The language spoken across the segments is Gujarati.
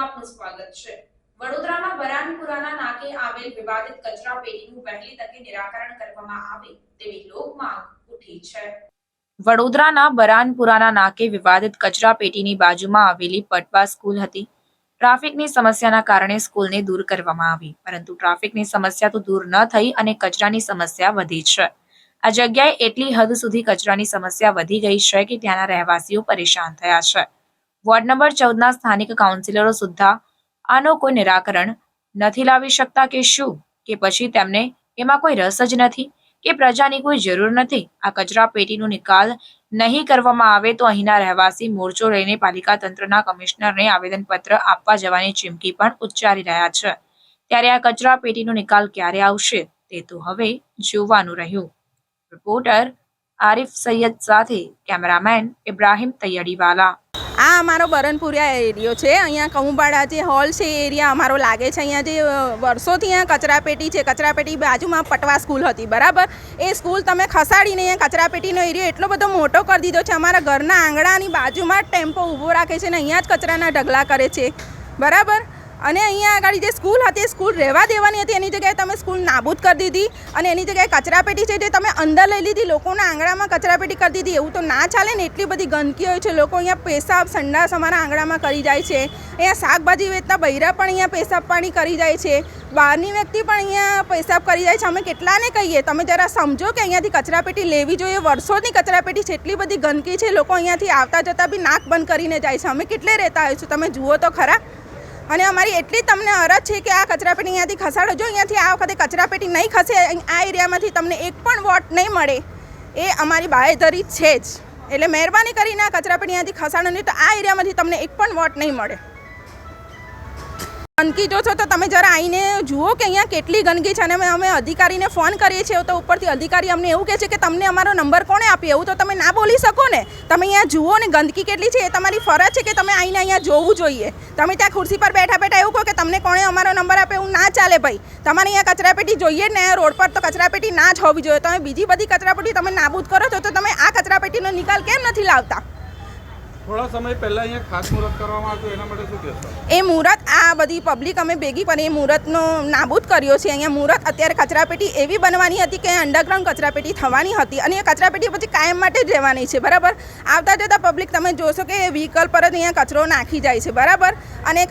આપનું સ્વાગત છે. વડોદરાના વરાનપુરાના નાકે આવેલ વિવાદિત કચરા પેટીનું વહેલી તકે નિરાકરણ કરવામાં આવે તેવી લોકમાંગ ઉઠી છે. વડોદરાના બરાનપુરાના નાકે વિવાદિત કચરા પેટીની બાજુમાં આવેલી પટવા સ્કૂલ હતી. ટ્રાફિકની સમસ્યાના કારણે સ્કૂલને દૂર કરવામાં આવી, પરંતુ ટ્રાફિકની સમસ્યા તો દૂર ન થઈ અને કચરાની સમસ્યા વધી છે. આ જગ્યાએ એટલી હદ સુધી કચરાની સમસ્યા વધી ગઈ છે કે ત્યાંના રહેવાસીઓ પરેશાન થયા છે. વોર્ડ નંબર ચૌદના સ્થાનિક કાઉન્સિલરો સુદ્ધા આનો કોઈ નિરાકરણ નથી લાવી શકતા કે શું? કે પછી તેમને એમાં કોઈ રસ જ નથી? કે પ્રજાની કોઈ જરૂર નથી? આ કચરા પેટીનો નિકાલ નહીં કરવામાં આવે તો અહીંના રહેવાસી મોરચો લઈને પાલિકા તંત્રના કમિશનરને આવેદનપત્ર આપવા જવાની ચીમકી પણ ઉચ્ચારી રહ્યા છે. ત્યારે આ કચરા પેટીનો નિકાલ ક્યારે આવશે? તે તો હવે જોવાનું રહ્યું. રિપોર્ટર આરિફ સૈયદ સાથે કેમેરામેન ઇબ્રાહિમ તૈયડીવાલા આ અમારો બરનપુરિયા એરિયો છે. અહીંયા કઉંબાડા જે હોલ છે એ એરિયા અમારો લાગે છે. અહીંયા જે વર્ષોથી અહીંયા કચરાપેટી છે. કચરાપેટી બાજુમાં પટવા સ્કૂલ હતી. બરાબર? એ સ્કૂલ તમે ખસાડીને અહીંયા કચરાપેટીનો એરિયો એટલો બધો મોટો કરી દીધો છે. અમારા ઘરના આંગણાની બાજુમાં જ ટેમ્પો ઊભો રાખે છે ને અહીંયા જ કચરાના ઢગલા કરે છે. બરાબર? અને અહીંયા આગળ જે સ્કૂલ હતી સ્કૂલ રહેવા દેવાની હતી. એની જગ્યાએ તમે સ્કૂલ નાબૂદ કરી દીધી અને એની જગ્યાએ કચરાપેટી છે જે તમે અંદર લઈ લીધી, લોકોના આંગણામાં કચરાપેટી કરી દીધી. એવું તો ના ચાલે ને, એટલી બધી ગંદકી હોય છે. લોકો અહીંયા પેશાબ સંડાસ અમારા આંગણામાં કરી જાય છે. અહીંયા શાકભાજી વેચતા બૈરા પણ અહીંયા પેશાબ પાણી કરી જાય છે. બહારની વ્યક્તિ પણ અહીંયા પેશાબ કરી જાય છે. અમે કેટલાને કહીએ? તમે જરા સમજો કે અહીંયાથી કચરાપેટી લેવી જોઈએ. વર્ષોની કચરાપેટી છે, એટલી બધી ગંદકી છે. લોકો અહીંયાથી આવતા જતાં બી નાક બંધ કરીને જાય છે. અમે કેટલે રહેતા હોઈશું તમે જુઓ તો ખરા. અને અમારી એટલી તમને અરજ છે કે આ કચરાપેટી અહીંયાથી ખસાડો. જો અહીંયાથી આ વખતે કચરાપેટી નહીં ખસે આ એરિયામાંથી તમને એક પણ વોટ નહીં મળે, એ અમારી બાહેધરી છે જ. એટલે મહેરબાની કરીને આ કચરાપેટી અહીંયાથી ખસાડો, નહીં તો આ એરિયામાંથી તમને એક પણ વોટ નહીં મળે. ગંદકી છો તો તમે જરા આવીને જુઓ કે અહીંયા કેટલી ગંદકી છે અને અમે અધિકારીને ફોન કરીએ છીએ તો ઉપરથી અધિકારી અમને એવું કહે છે કે તમને અમારો નંબર કોણે આપ્યો? એવું તો તમે ના બોલી શકો ને. તમે અહીંયા જુઓ ને ગંદકી કેટલી છે, એ તમારી ફરજ છે કે તમે આવીને અહીંયા જોવું જોઈએ. તમે ત્યાં ખુરશી પર બેઠા બેઠા એવું કહો કે તમને કોણે અમારો નંબર આપ્યો? એવું ના ચાલે ભાઈ. તમારે અહીંયા કચરાપેટી જોઈએ ને, રોડ પર તો કચરાપેટી ના જ હોવી જોઈએ. તમે બીજી બધી કચરાપેટી તમે નાબૂદ કરો છો તો તમે આ કચરાપેટીનો નિકાલ કેમ નથી લાવતા? થોડા સમય પહેલા અહીંયા ખાસ મુહૂર્ત કરવામાં આવ્યું એના માટે શું કહેશો? એ મુહૂર્ત આ બધી પબ્લિક અમે ભેગી કરી એ મુહૂર્તનો નાબૂદ કર્યો છે. અહીંયા મુહૂર્ત અત્યારે કચરાપેટી એવી બનવાની હતી કે અંડરગ્રાઉન્ડ કચરાપેટી થવાની હતી અને એ કચરાપેટી પછી કાયમ માટે જ રહેવાની છે. બરાબર? આવતા જતાં પબ્લિક તમે જોશો કે વ્હીકલ પર જ અહીંયા કચરો નાખી જાય છે. બરાબર? અને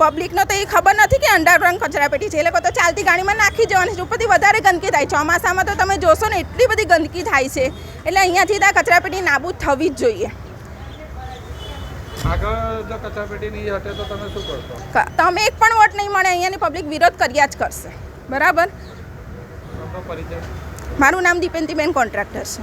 પબ્લિકનો તો એ ખબર નથી કે અંડરગ્રાઉન્ડ કચરાપેટી છે. એ લોકો તો ચાલતી ગાડીમાં નાખી જવાની છે. ઉપરથી વધારે ગંદકી થાય. ચોમાસામાં તો તમે જોશો ને એટલી બધી ગંદકી થાય છે. એટલે અહીંયાથી આ કચરાપેટી નાબૂદ થવી જ જોઈએ. આગળ જો કચરાપેટી નહીં હટે તો તમે શું કરશો? તમે એક પણ વોટ નહીં મળે અહીંયાની પબ્લિક વિરોધ કર્યા જ કરશે. બરાબર? મારું નામ દીપેન્તીબેન કોન્ટ્રાક્ટર છે.